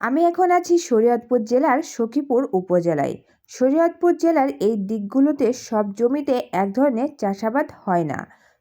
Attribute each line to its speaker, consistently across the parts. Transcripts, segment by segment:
Speaker 1: আমি এখন আছি শরীয়তপুর জেলার সখীপুর উপজেলায়। শরীয়তপুর জেলার এই দিকগুলোতে সব জমিতে এক ধরনের চাষাবাদ হয় না।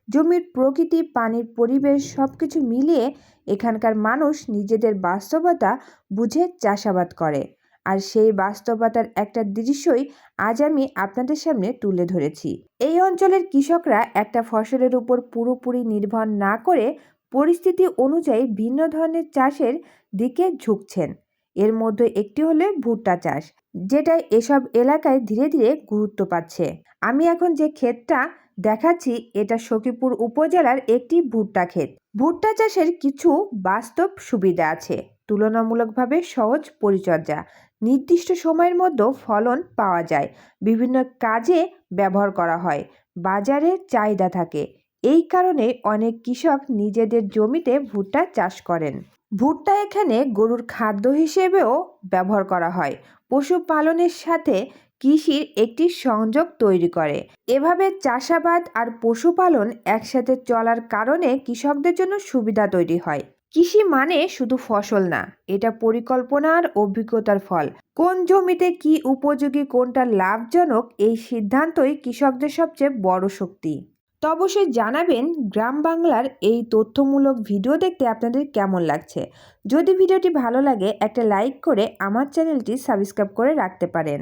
Speaker 1: জমির প্রকৃতি, পানির পরিবেশ সব কিছু মিলিয়ে এখানকার মানুষ নিজেদের বাস্তবতা বুঝে চাষাবাদ করে। আর সেই বাস্তবতার একটা দৃশ্যই আজ আমি আপনাদের সামনে তুলে ধরেছি। এই অঞ্চলের কৃষকরা একটা ফসলের উপর পুরোপুরি নির্ভর না করে পরিস্থিতি অনুযায়ী ভিন্ন ধরনের চাষের দিকে ঝুঁকছেন। এর মধ্যে একটি হলে ভুট্টা চাষ, যেটা এসব এলাকায় ধীরে ধীরে গুরুত্ব পাচ্ছে। আমি এখন যে ক্ষেতটা দেখাচ্ছি, এটা সখীপুর উপজেলার একটি ভুট্টা ক্ষেত। ভুট্টা চাষের কিছু বাস্তব সুবিধা আছে। তুলনামূলকভাবে সহজ পরিচর্যা, নির্দিষ্ট সময়ের মধ্যে ফলন পাওয়া যায়। বিভিন্ন কাজে ব্যবহার করা হয়। বাজারে চাহিদা থাকে। এই কারণে অনেক কৃষক নিজেদের জমিতে ভুট্টা চাষ করেন। ভুট্টা এখানে গরুর খাদ্য হিসেবেও ব্যবহার করা হয়। পশুপালনের সাথে কৃষির একটি সংযোগ তৈরি করে। এভাবে চাষাবাদ আর পশুপালন একসাথে চলার কারণে কৃষকদের জন্য সুবিধা তৈরি হয়। কৃষি মানে শুধু ফসল না, এটা পরিকল্পনা আর অভিজ্ঞতার ফল। কোন জমিতে কি উপযোগী, কোনটা লাভজনক এই সিদ্ধান্তই কৃষকদের সবচেয়ে বড় শক্তি। তো অবশ্যই জানাবেন গ্রাম বাংলার এই তথ্যমূলক ভিডিও দেখতে আপনাদের কেমন লাগছে। যদি ভিডিওটি ভালো লাগে, একটা লাইক করে আমার চ্যানেলটি সাবস্ক্রাইব করে রাখতে পারেন।